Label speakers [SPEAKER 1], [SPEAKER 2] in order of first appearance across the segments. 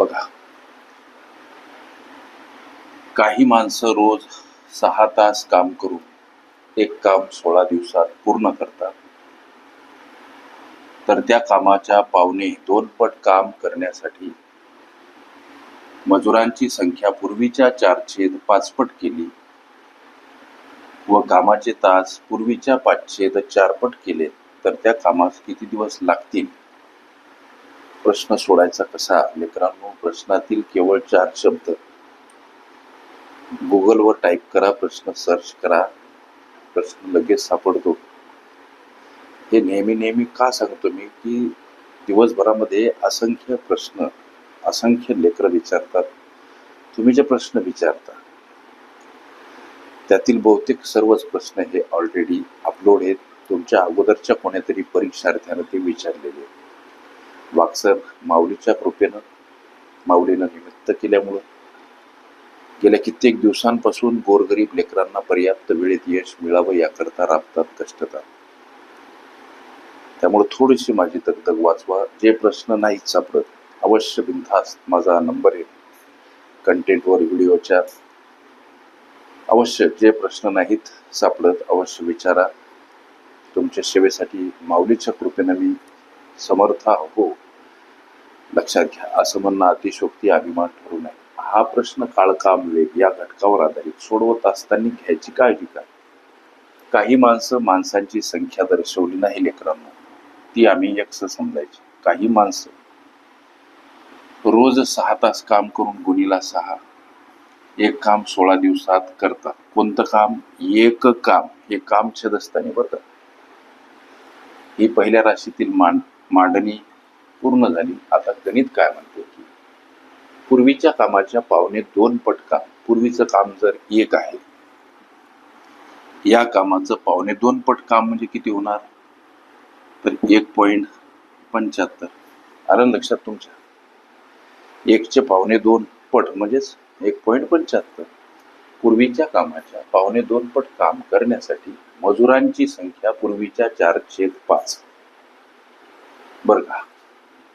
[SPEAKER 1] बघा. काही माणसं रोज सहा तास काम करून एक काम सोळा दिवसात पूर्ण करतात. तर त्या कामाच्या पावणे दोन पट काम करण्यासाठी मजुरांची संख्या पूर्वीच्या चारछेद पाचपट केली व कामाचे तास पूर्वीच्या पाचशेद चारपट केले. तर त्या कामास किती दिवस लागतील? प्रश्न सोडायचा कसा मित्रांनो? प्रश्नातील केवळ चार शब्द. गुगलवर टाईप करा प्रश्न सर्च करा. प्रश्न लगेच सापडतो. हे नेहमी नेहमी का सांगतो मी? की दिवसभरामध्ये असंख्य प्रश्न असंख्य लेकरं विचारतात. तुम्ही जे प्रश्न विचारता त्यातील बहुतेक सर्वच प्रश्न हे ऑलरेडी अपलोड आहेत. तुमच्या अगोदरच्या कोण्यातरी परीक्षार्थ्यानं ते विचारलेले आहेत. वाक्सर माऊलीच्या कृपेनं माऊलीनं निमित्त केल्यामुळं गेल्या कित्येक दिवसांपासून गोरगरीब लेकरांना पर्याप्त वेळेत यश मिळावं याकरता राबतात कष्टतात त्यामुळे थोडीशी माझी दगदग वाचवा जे प्रश्न नाही सापडत अवश्य बिनधास्त माझा नंबर आहे. कंटेंटवर व्हिडिओच्या अवश्य जे प्रश्न नाहीत सापडत अवश्य विचारा. तुमच्या सेवेसाठी माऊलीच्या कृपेनं मी समर्थ हो लक्षात घ्या असं म्हणणं अतिशोक्ती अभिमान ठरू नये. हा प्रश्न काळकाम वेग या घटकावर आधारित सोडवत असताना घ्यायची काळजी काय काही माणसं माणसांची संख्या दर्शवली नाही लेकरांना. ती आम्ही यक्ष समजायची. काही माणसं रोज सहा तास काम करून गुणीला सहा एक काम सोळा दिवसात करतात. कोणतं काम? एक काम. हे काम छदस्तानी बरं ही पहिल्या राशीतील मांड मांडणी पूर्ण झाली. आता गणित काय म्हणते की पूर्वीच्या कामाच्या पावणे दोन पट काम पूर्वीचं काम जर एक आहे या कामाचं पावणे दोन पट काम म्हणजे किती होणार? तर एक पॉइंट पंच्याहत्तर. आलं लक्षात तुमच्या एकचे पावणे दोन पट म्हणजेच एक पॉईंट पंच्याहत्तर. पूर्वीच्या कामाच्या पावणे दोन पट काम करण्यासाठी मजुरांची संख्या पूर्वीच्या चार छेद पाच. बरं का?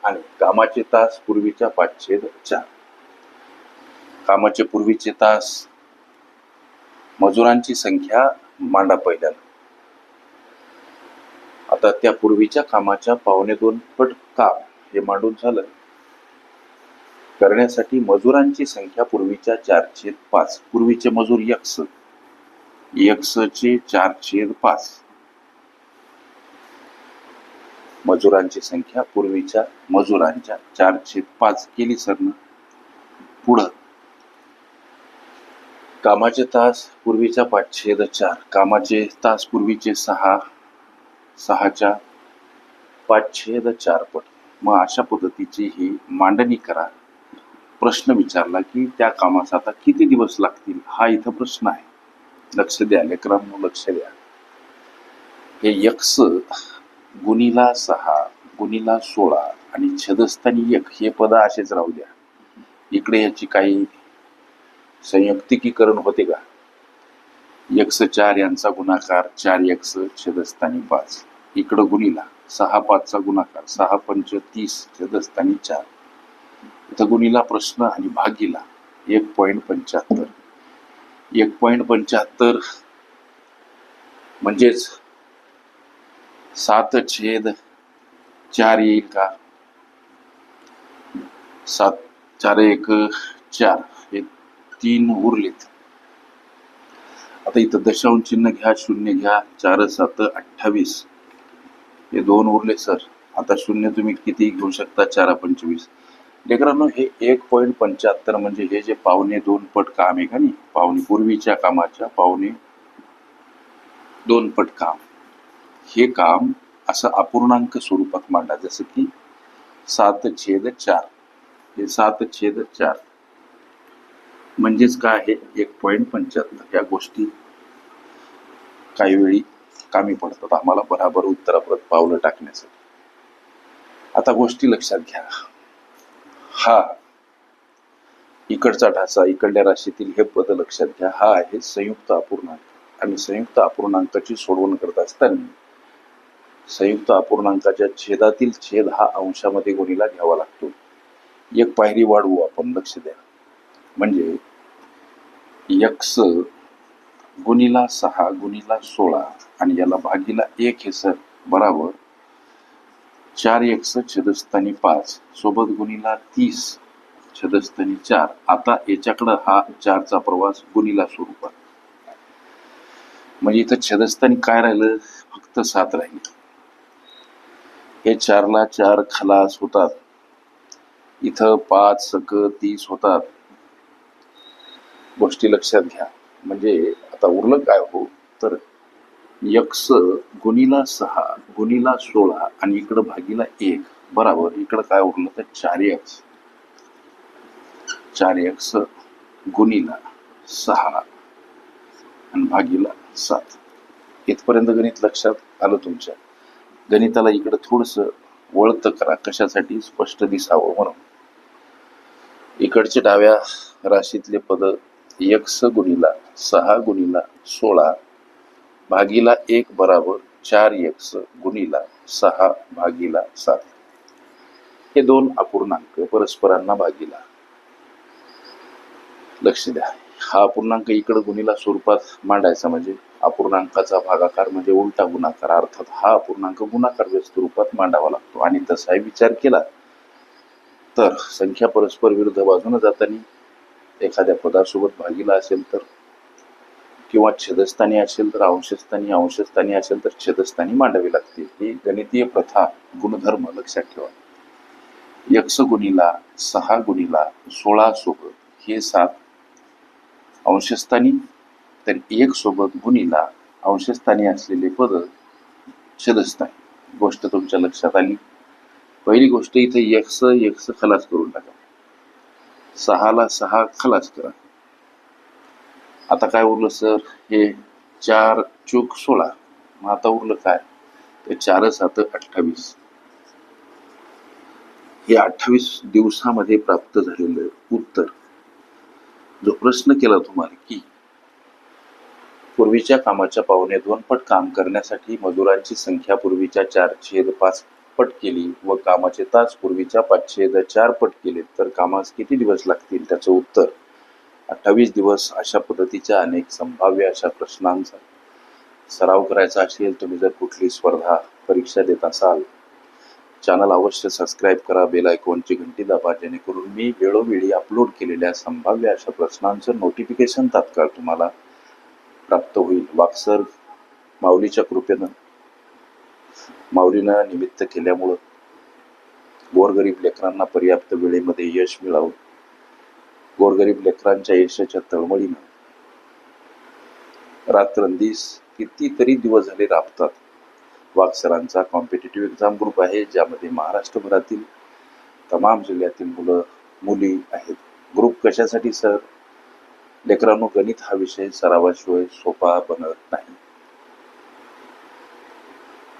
[SPEAKER 1] आणि कामाचे तास पूर्वीच्या पाचशे चार. कामाचे पूर्वीचे तास मजुरांची संख्या मांडा पहिल्या आता त्या पूर्वीच्या कामाच्या पावणे दोन पट काम हे मांडून झालं? करण्यासाठी मजुरांची संख्या पूर्वीच्या चार छेद पाच. पूर्वीचे मजूर यक्स यक्सचे चार छेद पाच. मजुरांची संख्या पूर्वीच्या मजुरांच्या चारशे पाच केली सरनं पुढं. कामाचे तास पूर्वीच्या पाच छेद चार. कामाचे तास पूर्वीचे सहा. सहाच्या पाच छेद चार पट. मग अशा पद्धतीची ही मांडणी करा. प्रश्न विचारला की त्या कामास आता किती दिवस लागतील? हा इथं प्रश्न आहे. लक्ष द्या लेकरांनो लक्ष द्या. हे यक्स गुणीला सहा गुणीला सोळा आणि छदस्थानी एक हे पद असेच राहू द्या. इकडे याची काही संयुक्तिकीकरण होते का? एकस चार यांचा गुणाकार चार एकस छदस्थानी पाच. इकडं गुणीला सहा पाचचा गुणाकार सहा पंच तीस छदस्थानी चार. इथं गुणीला प्रश्न आणि भागीला एक पॉईंट पंच्याहत्तर. एक पॉइंट पंच्याहत्तर म्हणजेच सात छेद चार येईल का? सात चार एक चार. हे तीन उरलेत. आता इथं दशांश चिन्ह घ्या शून्य घ्या चार सात अठ्ठावीस. हे दोन उरले सर. आता शून्य तुम्ही किती घेऊ शकता चार पंचवीस. लेकरांनो हे एक पॉईंट पंच्याहत्तर म्हणजे हे जे पावणे दोन पट काम आहे का नाही? पावणे पूर्वीच्या कामाच्या पावणे दोन पट काम. हे काम असं अपूर्णांक स्वरूपात मांडा. जसं की सात छेद चार. हे सात छेद चार म्हणजेच काय? आहे एक पॉईंट पंच्याहत्तर. या गोष्टी काही वेळी कामी पडतात. आम्हाला बराबर उत्तराप्रत पावलं टाकण्यासाठी. आता गोष्टी लक्षात घ्या. हा इकडचा ढासा इकडल्या राशीतील हे पद लक्षात घ्या. हा आहे संयुक्त अपूर्णांक. आणि संयुक्त अपूर्णांकाची सोडवण करत असताना संयुक्त अपूर्णांकाच्या छेदातील छेद हा अंशामध्ये गुणीला घ्यावा लागतो. एक पायरी वाढवू आपण लक्ष द्या. म्हणजे यक्स गुणीला सहा गुणीला सोळा आणि याला भागीला एक हे सर बराबर. चार एक्स छदस्थानी पाच सोबत गुणीला तीस छदस्थानी चार. आता याच्याकडं हा चारचा प्रवास गुणीला स्वरूपात. म्हणजे इथं छदस्थानी काय राहिलं? फक्त सात राहिलं. हे चारला चार खलास होतात. इथं पाच सक तीस होतात. गोष्टी लक्षात घ्या. म्हणजे आता उरलं काय हो? तर यक्स गुणीला सहा गुणीला सोळा आणि इकडं भागीला एक. बराबर. इकडं काय उरलं? तर चार यक्ष चार यक्ष गुणीला सहा आणि भागीला सात. इथपर्यंत गणित लक्षात आलं तुमच्या? गणिताला इकडं थोडस वळत करा. कशासाठी? स्पष्ट दिसावं म्हणून. इकडचे डाव्या राशीतले पद यक्स गुणीला सहा गुणीला सोळा भागीला एक बराबर चार यक्स गुणीला सहा भागीला सात. हे दोन अपूर्णांक परस्परांना भागीला. लक्ष द्या. हा अपूर्णांक इकडं गुणीला स्वरूपात मांडायचा म्हणजे अपूर्णांकाचा भागाकार म्हणजे उलटा गुणाकार. अर्थात हा अपूर्णांक गुणाकार स्वरूपात मांडावा लागतो. आणि तसाही विचार केला तर संख्या परस्पर विरुद्ध बाजूने जाताना एखाद्या पदासोबत भागीला असेल तर किंवा छेदस्थानी असेल तर अंशस्थानी अंशस्थानी असेल तर छेदस्थानी मांडावी लागते. ही गणितीय प्रथा गुणधर्म लक्षात ठेवा. यक्ष गुणीला सहा गुणीला सोळा सोबत हे सात अंशस्थानी तर एक सोबत गुणीला अंशस्थानी असलेले पद छेदस्थानी गोष्ट तुमच्या लक्षात आली? पहिली गोष्ट इथे यक्स यक्स खलास करून टाका. सहाला सहा खलास करा. आता काय उरलं सर? हे चार चूक सोळा. मग आता उरलं काय? तर चार सात अठ्ठावीस. हे अठ्ठावीस दिवसामध्ये प्राप्त झालेलं उत्तर. जो प्रश्न केला तुम्हाला की पूर्वीच्या कामाच्या पावणे दोन पट काम करण्यासाठी मजुरांची संख्या पूर्वीच्या चार छेद पाच पट केली व कामाचे तास पूर्वीच्या पाचशे चार पट केले. तर कामास किती दिवस लागतील त्याचं उत्तर? अठ्ठावीस दिवस अशा पद्धतीच्या अनेक संभाव्य अशा प्रश्नांचा सराव करायचा असेल तुम्ही जर कुठली स्पर्धा परीक्षा देत असाल चॅनल अवश्य सबस्क्राईब करा बेल आयकॉनची घंटी दाबा जेणेकरून मी वेळोवेळी अपलोड केलेल्या संभाव्य अशा प्रश्नांचं नोटिफिकेशन तात्काळ तुम्हाला प्राप्त होईल. वाक्सर माऊलीच्या कृपेनं माऊलीनं निमित्त केल्यामुळं गोरगरीब लेकरांना पर्याप्त वेळेमध्ये यश मिळावं. गोरगरीब लेकरांच्या यशाच्या तळमळीनं रात्रंदिस कितीतरी दिवस झाले राबतात. वाक्सरांचा कॉम्पिटेटिव्ह एक्झाम ग्रुप आहे ज्यामध्ये महाराष्ट्रभरातील तमाम जिल्ह्यातील मुलं मुली आहेत. ग्रुप कशासाठी सर? लेकरांनो गणित हा विषय सरावाशिवाय सोपा बनत नाही.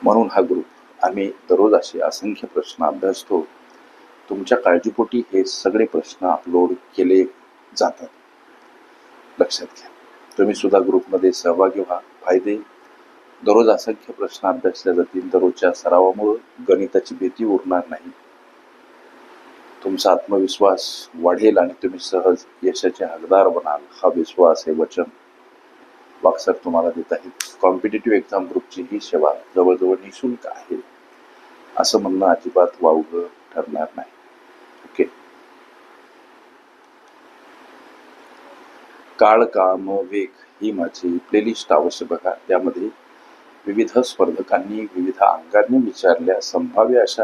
[SPEAKER 1] म्हणून हा ग्रुप आम्ही दररोज असे असंख्य प्रश्न अभ्यासतो. तुमच्या काळजीपोटी हे सगळे प्रश्न अपलोड केले जातात. लक्षात घ्या. तुम्ही सुद्धा ग्रुपमध्ये सहभागी व्हा. फायदे? दररोज असंख्य प्रश्न अभ्यासले जातील. दररोजच्या सरावामुळे गणिताची भीती उरणार नाही. तुमचा आत्मविश्वास वाढेल आणि तुम्ही सहज यशाचे हकदार बनाल. हा विश्वास हे वचन वाक्सर तुम्हाला देत आहेत कॉम्पिटेटिव्ह एक्झाम ग्रुपची ही सेवा जवळजवळ निशुल्क आहे. असं म्हणणं अजिबात वावग ठरणार नाही. ओके? काळ काम वेग ही माझी प्लेलिस्ट अवश्य बघा. त्यामध्ये विविध स्पर्धकांनी विविध अंगांनी विचारल्या संभाव्य अशा